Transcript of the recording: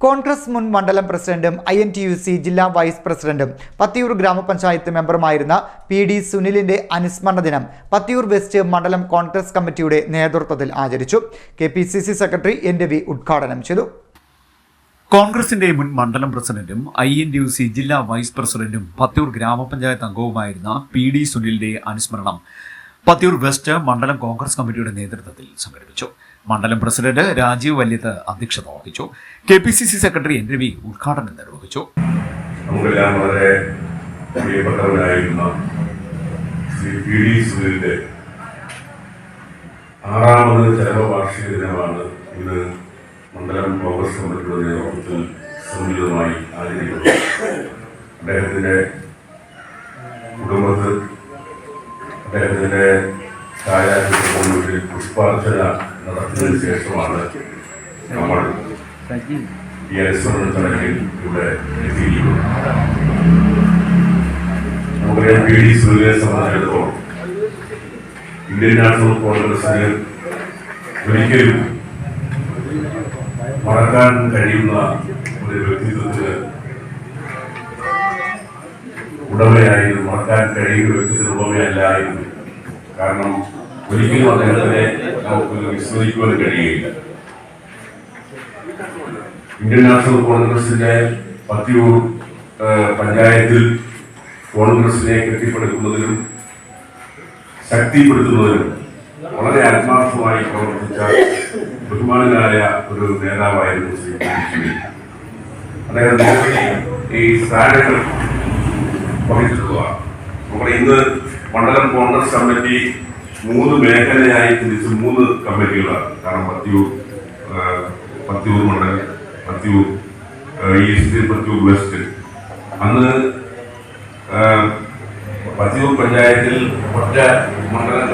കോൺഗ്രസ് മുൻ മണ്ഡലം പ്രസിഡന്റും I N T U C ജില്ലാ വൈസ് പ്രസിഡന്റും പത്തിയൂർ ഗ്രാമപഞ്ചായത്ത് മെമ്പറുമായിരുന്ന പി ഡി സുനിലിന്റെ അനുസ്മരണ ദിനം പത്തിയൂർ വെസ്റ്റ് മണ്ഡലം കോൺഗ്രസ് കമ്മിറ്റിയുടെ നേതൃത്വത്തിൽ ആചരിച്ചു. K P C C secretary N Ravi ഉദ്ഘാടനം ചെയ്തു. കോൺഗ്രസിന്റെ മുൻ മണ്ഡലം പ്രസിഡന്റും I N D U C ജില്ലാ വൈസ് പ്രസിഡന്റും പത്തിയൂർ ഗ്രാമപഞ്ചായത്ത് അംഗവുമായിരുന്ന പി ഡി സുനിലിന്റെ അനുസ്മരണം പത്തിയൂർ വെസ്റ്റ് മണ്ഡലം കോൺഗ്രസ് കമ്മിറ്റിയുടെ നേതൃത്വത്തിൽ സംഘടിപ്പിച്ചു. മണ്ഡലം പ്രസിഡന്റ് രാജീവ് വല്യത്ത് അധ്യക്ഷത വഹിച്ചു. K P C C secretary N Ravi ഉദ്ഘാടനം നിർവഹിച്ചു. നമുക്കെല്ലാം വളരെ പ്രിയപ്പെട്ടവരായിരുന്ന ശ്രീ പി ഡി സുനിലിന്റെ ചരമവാർഷിക ദിനമാണ് ഇന്ന് മണ്ഡലം കോൺഗ്രസ് കമ്മിറ്റിയുടെ നേതൃത്വത്തിൽ സമുചിതമായി ആചരിക്കുന്നത്. അദ്ദേഹത്തിന്റെ കുടുംബത്തിൽ അദ്ദേഹത്തിന്റെ ഛായാചിത്രത്തിന് വേണ്ടി പുഷ്പാർച്ചന നടത്തിയതിനു ശേഷമാണ് നമ്മൾ ഈ അനുസ്മരണ ചടങ്ങിൽ ഇവിടെ എത്തിയിരിക്കുന്നത്. നമുക്കറിയാം പി ഡി സൂര്യനെ സംബന്ധിച്ചിടത്തോളം ഇന്ത്യൻ നാഷണൽ കോൺഗ്രസിന് ഒരിക്കലും മറക്കാൻ കഴിയുന്ന ഒരു വ്യക്തിത്വത്തിന് ഉടമയായിരുന്നു മറക്കാൻ കഴിയുന്ന വ്യക്തിത്വത്തിന് ഉടമയല്ലായിരുന്നു കാരണം ഒരിക്കലും അദ്ദേഹത്തിനെ നമുക്ക് വിസ്മരിക്കുവാൻ കഴിയുകയില്ല ഇന്ത്യൻ നാഷണൽ കോൺഗ്രസിന്റെ പത്തിയൂർ പഞ്ചായത്തിൽ കോൺഗ്രസിനെ കെട്ടിപ്പടുക്കുന്നതിനും ശക്തിപ്പെടുത്തുന്നതിനും വളരെ ആത്മാർത്ഥമായി പ്രവർത്തിച്ച ബഹുമാനനായ ഒരു നേതാവായിരുന്നു ശ്രീ. അദ്ദേഹം ഈ സ്ഥാനങ്ങൾ വഹിച്ചിട്ടുള്ളതാണ് നമ്മുടെ ഇന്ന് മണ്ഡലം കോൺഗ്രസ് കമ്മിറ്റി മൂന്ന് മേഖലയായി തിരിച്ച് മൂന്ന് കമ്മിറ്റികളാണ്. കാരണം പത്തിയൂർ പത്തിയൂർ മണ്ഡലം പത്തിയൂർ ഈസ്റ്റ് പത്തിയൂർ വെസ്റ്റ്. അന്ന് പത്തിയൂർ പഞ്ചായത്തിൽ ഒറ്റ മണ്ഡലം